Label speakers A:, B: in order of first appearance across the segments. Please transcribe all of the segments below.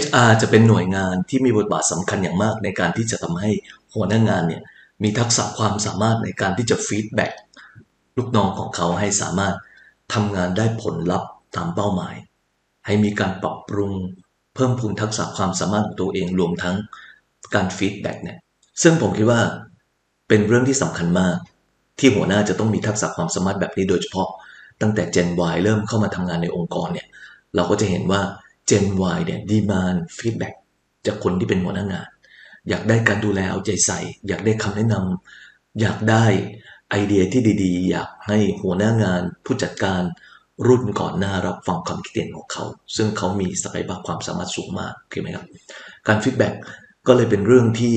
A: HR จะเป็นหน่วยงานที่มีบทบาทสำคัญอย่างมากในการที่จะทำให้หัวหน้างานเนี่ยมีทักษะความสามารถในการที่จะฟีดแบ็กลูกน้องของเขาให้สามารถทำงานได้ผลลัพธ์ตามเป้าหมาย ให้มีการปรับปรุง เพิ่มพูนทักษะความสามารถของตัวเองรวมทั้งการฟีดแบ็กเนี่ยซึ่งผมคิดว่าเป็นเรื่องที่สำคัญมาก ที่หัวหน้าจะต้องมีทักษะความสามารถแบบนี้โดยเฉพาะ ตั้งแต่ Gen Y เริ่มเข้ามาทำงานในองค์กรเนี่ยเราก็จะเห็นว่า Gen Y เนี่ยดีมานฟีดแบ็กจากคนที่เป็นหัวหน้างาน อยากได้การดูแลเอาใจใส่ อยากได้คำแนะนำอยากได้ไอเดียที่ดีๆ อยากให้หัวหน้างานผู้จัดการรุ่นก่อนหน้ารับฟังความคิดเห็นของเขา ซึ่งเขามีศักยภาพความสามารถสูงมากโอเคไหมครับการฟีดแบ็กก็เลยเป็นเรื่องที่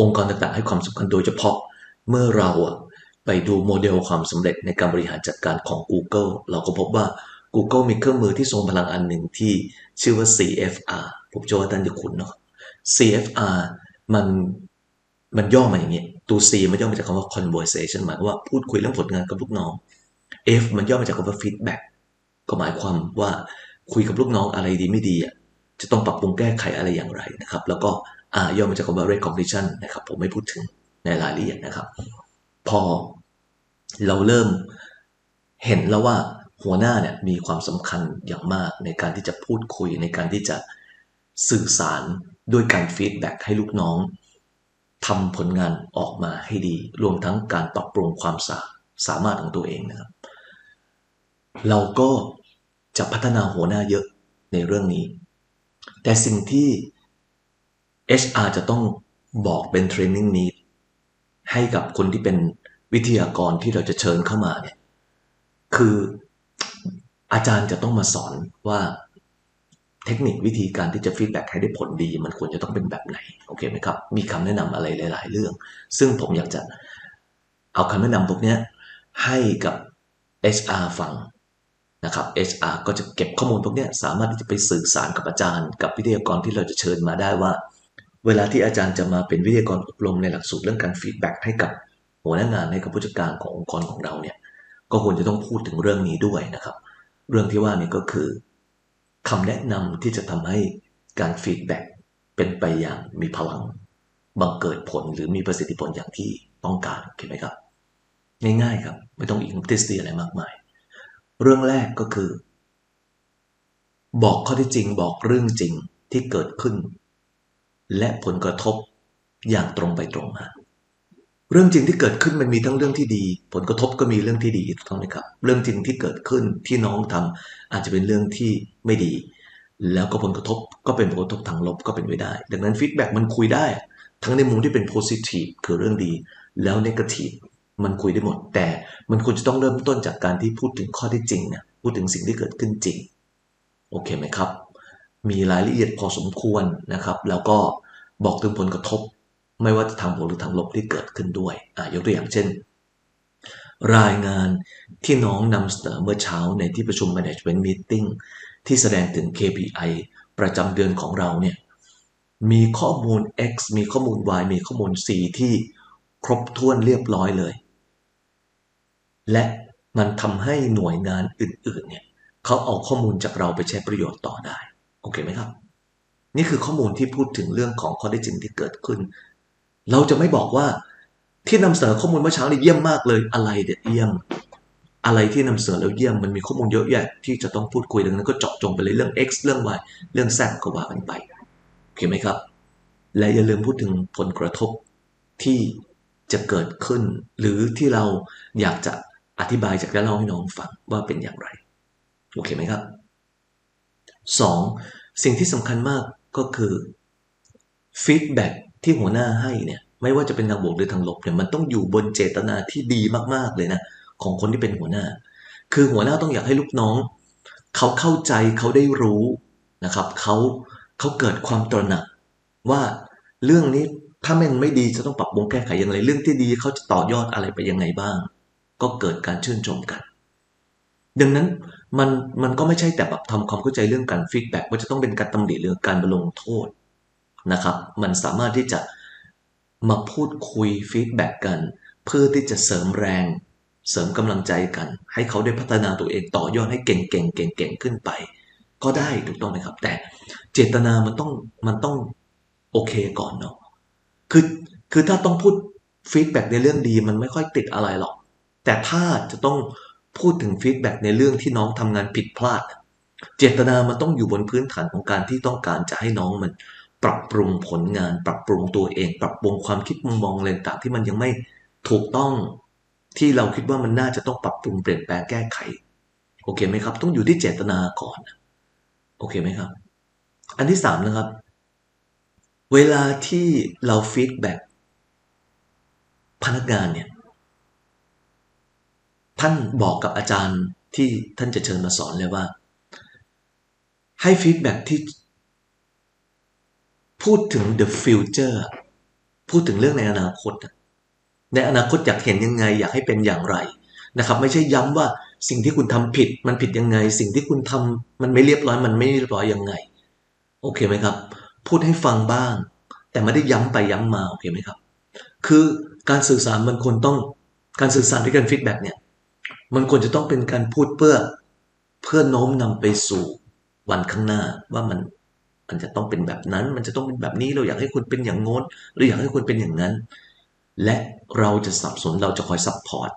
A: องค์กรต่างๆ ให้ความสำคัญโดยเฉพาะเมื่อเราไปดูโมเดลความสำเร็จในการบริหารจัดการของ Google เราก็พบว่า Google มีเครื่องมือที่ทรงพลังอันหนึ่งที่ชื่อว่า CFR ผมเชื่อว่าท่านจะคุ้นเนาะ CFR มันมันย่อมาอย่างนี้ ตัว C มันย่อมาจากคำว่า conversation หมายว่าพูดคุยเรื่องผลงานกับลูกน้อง F มันย่อมาจากคำว่า feedback ก็หมายความว่าคุยกับลูกน้องอะไรดีไม่ดีอะจะต้องปรับปรุงแก้ไขอะไรอย่างไรนะครับ แล้วก็ R ย่อมาจากคำว่า recognition นะครับ ผมไม่พูดถึงในรายละเอียดนะครับ พอเราเริ่มเห็นแล้วว่า หัวหน้าเนี่ยมีความสำคัญอย่างมากในการที่จะพูดคุยในการที่จะสื่อสารด้วยการฟีดแบ็กให้ลูกน้องทำผลงานออกมาให้ดี รวมทั้งการปรับปรุงความสาสามารถของตัวเองนะครับ เราก็จะพัฒนาหัวหน้าเยอะในเรื่องนี้ แต่สิ่งที่ HR จะต้องบอกเป็นเทรนนิ่งนี้ให้กับคนที่เป็นวิทยากรที่เราจะเชิญเข้ามาเนี่ย คือ อาจารย์จะต้องมาสอนว่าเทคนิควิธีการที่จะฟีดแบ็กให้ได้ผลดี มันควรจะต้องเป็นแบบไหนโอเคไหมครับ มีคำแนะนำอะไรหลาย ๆ เรื่อง ซึ่งผมอยากจะเอาคำแนะนำพวกนี้ให้กับ HR ฟังนะครับ HR ก็จะเก็บข้อมูลพวกนี้สามารถที่จะไปสื่อสารกับอาจารย์ กับวิทยากรที่เราจะเชิญมาได้ว่า เวลาที่อาจารย์จะมาเป็นวิทยากรอบรมในหลักสูตรเรื่องการฟีดแบ็กให้กับหัวหน้างานให้กับผู้จัดการขององค์กรของเราเนี่ยก็ควรจะต้องพูดถึงเรื่องนี้ด้วยนะครับ เรื่องที่ว่านี่ก็คือคำแนะนำที่จะทำให้การฟีดแบ็กเป็นไปอย่างมีพลังบังเกิดผลหรือมีประสิทธิผลอย่างที่ต้องการเห็นไหมครับ ง่ายๆครับ ไม่ต้องอีกทฤษฎีอะไรมากมาย เรื่องแรกก็คือ บอกข้อที่จริงบอกเรื่องจริงที่เกิดขึ้น และผลกระทบอย่างตรงไปตรงมา เรื่องจริงที่เกิดขึ้นมันมีทั้งเรื่องที่ดี ผลกระทบก็มีเรื่องที่ดีถูกต้องไหมครับ เรื่องจริงที่เกิดขึ้นที่น้องทำอาจจะเป็นเรื่องที่ไม่ดี แล้วก็ผลกระทบก็เป็นผลกระทบทางลบก็เป็นไปได้ ดังนั้นฟีดแบ็กมันคุยได้ ทั้งในมุมที่เป็นโพซิทีฟคือเรื่องดี แล้วเนกาทีฟมันคุยได้หมด แต่มันควรจะต้องเริ่มต้นจากการที่พูดถึงข้อที่จริงนี่ยพูดถึงสิ่งที่เกิดขึ้นจริงโอเคไหมครับ มีรายละเอียดพอสมควรนะครับ แล้วก็บอกถึงผลกระทบ ไม่ว่าจะทางบวกหรือทางลบที่เกิดขึ้นด้วยอ่ายกตัวอย่างเช่น รายงานที่น้องนำเสนอเมื่อเช้าในที่ประชุม Management Meeting ที่แสดงถึง KPI ประจำเดือนของเราเนี่ยมีข้อมูล X มีข้อมูล Y มีข้อมูล C ที่ครบถ้วนเรียบร้อยเลย และมันทำให้หน่วยงานอื่นๆเนี่ยเขาเอาข้อมูลจากเราไปใช้ประโยชน์ต่อได้ โอเคไหมครับ นี่คือข้อมูลที่พูดถึงเรื่องของข้อได้จริงที่เกิดขึ้น เราจะไม่บอกว่าที่นำเสนอข้อมูลเมื่อเช้านี่เยี่ยมมากเลยอะไรเด็ดเยี่ยม อะไรที่นำเสนอแล้วเยี่ยมมันมีข้อมูลเยอะแยะที่จะต้องพูดคุยดังนั้นก็เจาะจงไปเลยเรื่อง X เรื่อง Y เรื่อง Z ก็ว่ากันไปโอเคไหมครับ และอย่าลืมพูดถึงผลกระทบที่จะเกิดขึ้น หรือที่เราอยากจะอธิบายจากและเล่าให้น้องฟังว่าเป็นอย่างไรโอเคไหมครับ 2. สิ่งที่สำคัญมากก็คือฟีดแบ็ ที่หัวหน้าให้เนี่ยไม่ว่าจะเป็นทางบวกหรือทางลบเนี่ยมันต้องอยู่บนเจตนาที่ดีมากๆเลยนะของคนที่เป็นหัวหน้า คือหัวหน้าต้องอยากให้ลูกน้อง เขาเข้าใจเขาได้รู้นะครับเขาเขาเกิดความตระหนัก ว่าเรื่องนี้ถ้ามันไม่ดีจะต้องปรับปรุงแก้ไขอย่างไรเรื่องที่ดีเขาจะต่อยอดอะไรไปยังไงบ้าง ก็เกิดการชื่นชมกัน ดังนั้นมันมันก็ไม่ใช่แต่แบบทำความเข้าใจเรื่องการฟีดแบ็กว่าจะต้องเป็นการตำหนิหรือการบรลงโทษ นะครับ มันสามารถที่จะมาพูดคุยฟีดแบ็กกัน เพื่อที่จะเสริมแรง เสริมกำลังใจกัน ให้เขาได้พัฒนาตัวเองต่อยอดให้เก่งๆเก่งๆขึ้นไป ก็ได้ถูกต้องไหมครับ แต่เจตนามันต้องมันต้องโอเคก่อนเนาะคือคือถ้าต้องพูดฟีดแบ็ในเรื่องดีมันไม่ค่อยติดอะไรหรอก แต่ถ้าจะต้องพูดถึงฟีดแบ็ในเรื่องที่น้องทำงานผิดพลาด เจตนามันต้องอยู่บนพื้นฐานของการที่ต้องการจะให้น้องมัน ปรับปรุงผลงาน ปรับปรุงตัวเอง ปรับปรุงความคิดมุมมองอะไรต่างที่มันยังไม่ถูกต้องที่เราคิดว่ามันน่าจะต้องปรับปรุงเปลี่ยนแปลงแก้ไข โอเคไหมครับ ต้องอยู่ที่เจตนาก่อน โอเคไหมครับ อันที่สามนะครับ เวลาที่เราฟีดแบ็กพนักงานเนี่ยท่านบอกกับอาจารย์ที่ท่านจะเชิญมาสอนเลยว่า ให้ฟีดแบ็กที่ พูดถึง the future พูดถึงเรื่องในอนาคต ในอนาคตอยากเห็นยังไง อยากให้เป็นอย่างไรนะครับ ไม่ใช่ย้ำว่าสิ่งที่คุณทำผิดมันผิดยังไง สิ่งที่คุณทำมันไม่เรียบร้อยมันไม่เรียบร้อยยังไง โอเคไหมครับ พูดให้ฟังบ้าง แต่ไม่ได้ย้ำไปย้ำมาโอเคไหมครับ คือการสื่อสารมันควรต้องการสื่อสารด้วยการฟีดแบ็กเนี่ยมันควรจะต้องเป็นการพูดเพื่อเพื่อโน้มนำไปสู่วันข้างหน้าว่ามัน มันจะต้องเป็นแบบนั้น มันจะต้องเป็นแบบนี้เราอยากให้คุณเป็นอย่างโน้นหรืออยากให้คุณเป็นอย่างนั้น และเราจะสับสนเราจะคอยซัพพอร์ต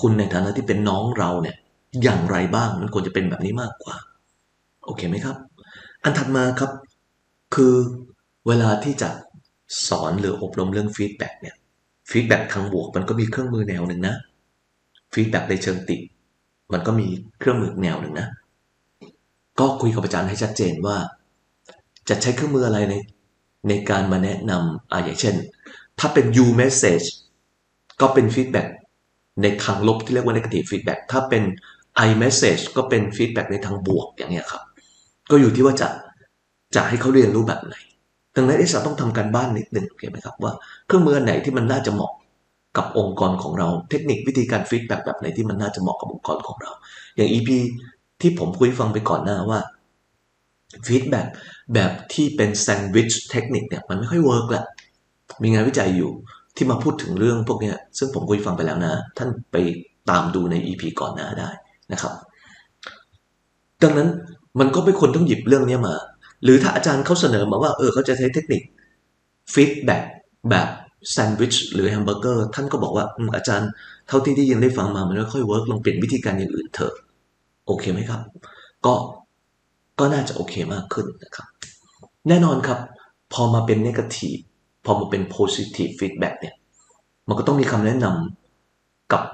A: คุณในฐานะที่เป็นน้องเราเนี่ยอย่างไรบ้างมันควรจะเป็นแบบนี้มากกว่า โอเคไหมครับ อันถัดมาครับ คือเวลาที่จะสอนหรืออบรมเรื่องฟีดแบ็กเนี่ยฟีดแบ็กทางบวกมันก็มีเครื่องมือแนวหนึ่งนะฟีดแบ็กในเชิงติ มันก็มีเครื่องมือแนวหนึ่งนะ ก็คุยกับอาจารย์ให้ชัดเจนว่า จะใช้เครื่องมืออะไรในในการมาแนะนำอ่าอย่างเช่น ถ้าเป็น you message ก็เป็นฟีดแบ็กในทางลบที่เรียกว่า negative feedback ถ้าเป็น i message ก็เป็นฟีดแบ็กในทางบวกอย่างเงี้ยครับ ก็อยู่ที่ว่าจะจะให้เขาเรียนรู้แบบไหนดังนั้นเอสต้องทำการบ้านนิดหนึ่งโอเคไหมครับว่าเครื่องมือไหนที่มันน่าจะเหมาะกับองค์กรของเรา เทคนิควิธีการฟีดแบ็กแบบไหนที่มันน่าจะเหมาะกับองค์กรของเรา อย่าง EP ที่ผมคุยฟังไปก่อนหน้าว่า ฟีดแบ็กแบบที่เป็นแซนด์วิชเทคนิคเนี่ยมันไม่ค่อยเวิร์กแหละมีงานวิจัยอยู่ที่มาพูดถึงเรื่องพวกนี้ซึ่งผมคุยฟังไปแล้วนะ ท่านไปตามดูใน EP ก่อนหน้าได้นะครับ ดังนั้นมันก็ไม่ควรต้องหยิบเรื่องนี้มา หรือถ้าอาจารย์เขาเสนอมาว่าเออเขาจะใช้เทคนิคฟีดแบ็กแบบแซนด์วิชหรือแฮมเบอร์เกอร์ท่านก็บอกว่าอาจารย์เท่าที่ได้ยินได้ฟังมามันไม่ค่อยเวิร์กลองเปลี่ยนวิธีการอย่างอื่นเถอะ โอเคไหมครับ ก็ ก็น่าจะโอเคมากขึ้นนะครับ แน่นอนครับ พอมาเป็นเนกาทีฟพอมาเป็น positive feedback เนี่ย มันก็ต้องมีคำแนะนำกับ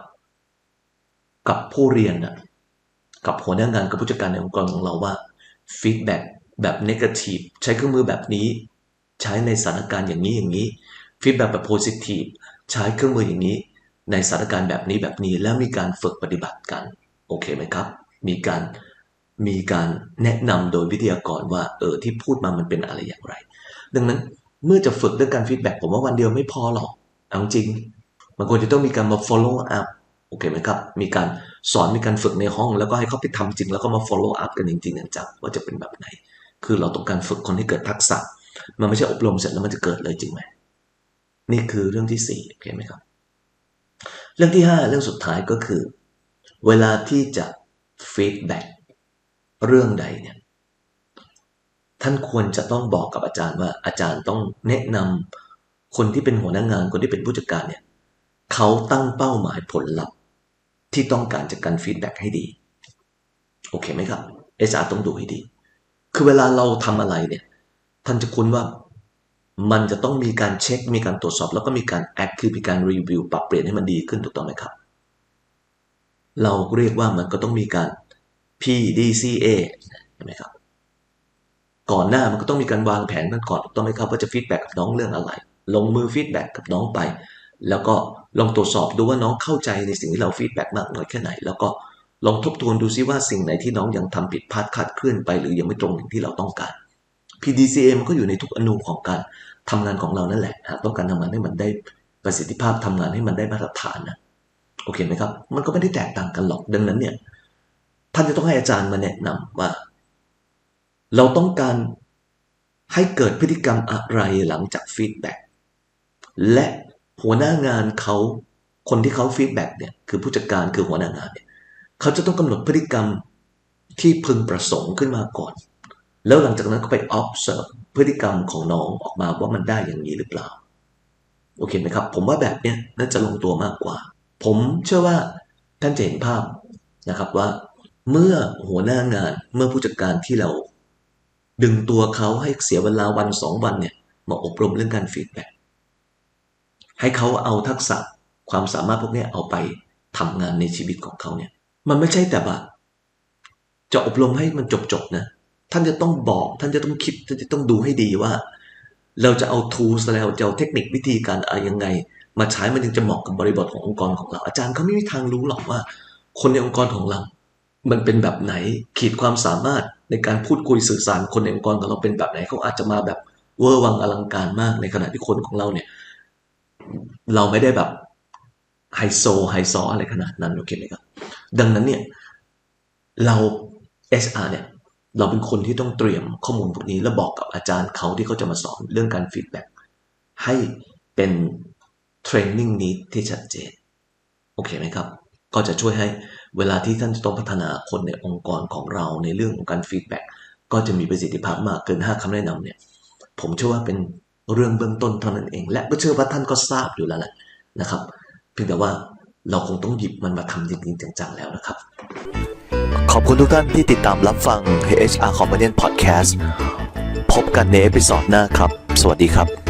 A: กับผู้เรียนนะกับหัวหน้างานกับผู้จัดการในองค์กรของเราว่า feedback แบบ negative ใช้เครื่องมือแบบนี้ ใช้ในสถานการณ์อย่างนี้อย่างนี้ feedback แบบ positive ใช้เครื่องมืออย่างนี้ ในสถานการณ์แบบนี้แบบนี้แล้วมีการฝึกปฏิบัติกัน โอเคไหมครับ มีการ มีการแนะนำโดยวิทยากรว่าเออที่พูดมามันเป็นอะไรอย่างไร ดังนั้นเมื่อจะฝึกเรื่องการฟีดแบ็กผมว่าวันเดียวไม่พอหรอกเอาจริง มันควรจะต้องมีการมา follow up โอเคไหมครับ มีการสอนมีการฝึกในห้อง แล้วก็ให้เขาไปทำจริง แล้วก็มา follow up กันจริงๆจังว่าจะเป็นแบบไหน คือเราต้องการฝึกคนให้เกิดทักษะ มันไม่ใช่อบรมเสร็จแล้วมันจะเกิดเลยจริงไหมนี่คือเรื่องที่สี่โอเคไหมครับ เรื่องที่ห้าเรื่องสุดท้ายก็คือ เวลาที่จะ feedback เรื่องใดเนี่ยท่านควรจะต้องบอกกับอาจารย์ว่าอาจารย์ต้องแนะนำคนที่เป็นหัวหน้างานคนที่เป็นผู้จัดการเนี่ยเขาตั้งเป้าหมายผลลัพธ์ที่ต้องการจากการฟีดแบ็กให้ดี โอเคไหมครับเอสอาต้องดูให้ดี คือเวลาเราทำอะไรเนี่ย ท่านจะคุ้นว่ามันจะต้องมีการเช็ค มีการตรวจสอบ แล้วก็มีการแอคคือมีการรีวิวปรับเปลี่ยนให้มันดีขึ้นถูกต้องไหมครับ เราเรียกว่ามันก็ต้องมีการ PDCA ใช่ไหมครับ ก่อนหน้ามันก็ต้องมีการวางแผนกันก่อนต้องไหมครับว่าจะฟีดแบ็กกับน้องเรื่องอะไร ลงมือฟีดแบ็กกับน้องไป แล้วก็ลองตรวจสอบดูว่าน้องเข้าใจในสิ่งที่เราฟีดแบ็กมากน้อยแค่ไหน แล้วก็ลองทบทวนดูซิว่าสิ่งไหนที่น้องยังทำผิดพลาดคาดเคลื่อนไป หรือยังไม่ตรงอย่างที่เราต้องการ PDCA มันก็อยู่ในทุกอนูของการทำงานของเรานั่นแหละหากต้องการทำงานให้มันได้ประสิทธิภาพทำงานให้มันได้มาตรฐานนะโอเคไหมครับ มันก็ไม่ได้แตกต่างกันหรอก ดังนั้นเนี่ย ท่านจะต้องให้อาจารย์มาแนะนำว่า เราต้องการให้เกิดพฤติกรรมอะไรหลังจากฟีดแบ็กและหัวหน้างานเขาคนที่เขาฟีดแบ็กเนี่ยคือผู้จัดการคือหัวหน้างานเนี่ยเขาจะต้องกำหนดพฤติกรรมที่พึงประสงค์ขึ้นมาก่อน แล้วหลังจากนั้นก็ไป observe พฤติกรรมของน้องออกมาว่ามันได้อย่างนี้หรือเปล่า โอเคไหมครับ ผมว่าแบบเนี้ยน่าจะลงตัวมากกว่า ผมเชื่อว่าท่านจะเห็นภาพนะครับว่า เมื่อหัวหน้างานเมื่อผู้จัดการที่เรา ดึงตัวเขาให้เสียเวลาวันสองวันเนี่ยมาอบรมเรื่องการฟีดแบ็กให้เขาเอาทักษะความสามารถพวกนี้เอาไปทำงานในชีวิตของเขาเนี่ย มันไม่ใช่แต่ว่าจะอบรมให้มันจบๆนะท่านจะต้องบอก ท่านจะต้องคิดท่านจะต้องดูให้ดีว่า เราจะเอา tools แล้วจะเอาเทคนิควิธีการอะไรยังไง มาใช้มันถึงจะเหมาะกับบริบทขององค์กรของเรา อาจารย์เขาไม่มีทางรู้หรอกว่า คนในองค์กรของเรา มันเป็นแบบไหนขีดความสามารถในการพูดคุยสื่อสารคนในองค์กรของเราเป็นแบบไหนเขาอาจจะมาแบบเวอร์วังอลังการมากในขณะที่คนของเราเนี่ยเราไม่ได้แบบไฮโซไฮซออะไรขนาดนั้นโอเคไหมครับ ดังนั้นเนี่ยเรา HR เนี่ยเราเป็นคนที่ต้องเตรียมข้อมูลพวกนี้ แล้วบอกกับอาจารย์เขาที่เขาจะมาสอนเรื่องการฟีดแบ็กให้เป็นเทรนนิ่งนี้ที่ชัดเจน โอเคไหมครับ ก็จะช่วยให้เวลาที่ท่านจะต้องพัฒนาคนในองค์กรของเราในเรื่องของการฟีดแบ็กก็จะมีประสิทธิภาพมากเกิน 5คำแนะนำเนี่ยผมเชื่อว่าเป็นเรื่องเบื้องต้นเท่านั้นเอง และก็เชื่อว่าท่านก็ทราบอยู่แล้วแหละนะครับ เพียงแต่ว่าเราคงต้องหยิบมันมาทำจริงๆจังๆแล้วนะครับ
B: ขอบคุณทุกท่านที่ติดตามรับฟัง HR Companion Podcast พบกันในเอพิซอดหน้าครับ สวัสดีครับ